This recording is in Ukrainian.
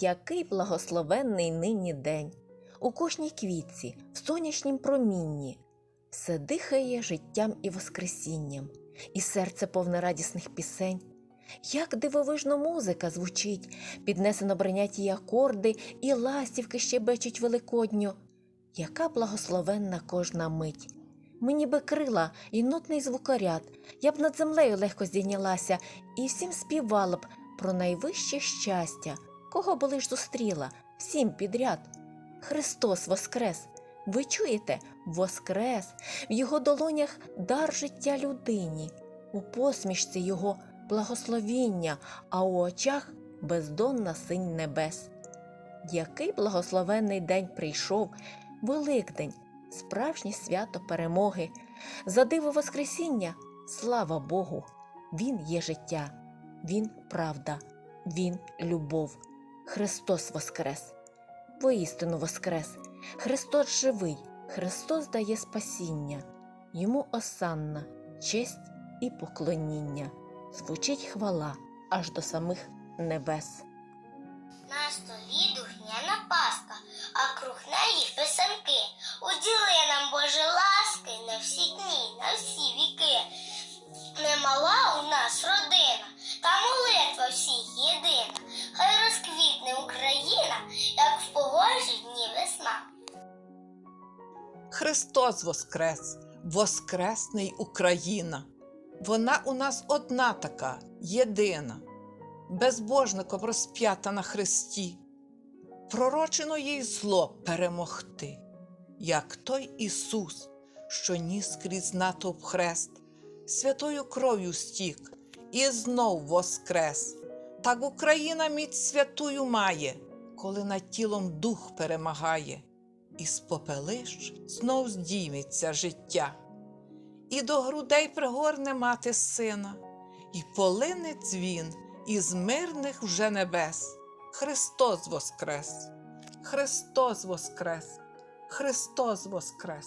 Який благословенний нині день! У кожній квітці, в сонячнім промінні, все дихає життям і воскресінням, і серце повне радісних пісень. Як дивовижно музика звучить, піднесено бринять акорди, і ластівки щебечуть великодньо. Яка благословенна кожна мить! Мені би крила і нотний звукоряд, я б над землею легко здійнялася і всім співала б про найвище щастя, кого би лиш зустріла, всім підряд. Христос Воскрес! Ви чуєте? Воскрес! В його долонях дар життя людині, у посмішці його благословіння, а у очах бездонна синь небес. Який благословенний день прийшов, Великдень, справжнє свято перемоги. За диво Воскресіння, слава Богу! Він є життя, Він правда, Він любов. Христос Воскрес! Воістину Воскрес! Христос живий, Христос дає спасіння, йому осанна, честь і поклоніння. Звучить хвала аж до самих небес. На столі духняна паска, а круг неї писанки. Христос Воскрес, Воскресний Україна. Вона у нас одна така, єдина, безбожником розп'ята на хресті. Пророчено їй зло перемогти, як той Ісус, що ніс крізь натовп хрест, святою кров'ю стік і знов воскрес. Так Україна міць святую має, коли над тілом дух перемагає і з попелищ знов здійметься життя, і до грудей пригорне мати сина, і полине дзвін із мирних вже небес. Христос Воскрес! Христос Воскрес! Христос Воскрес!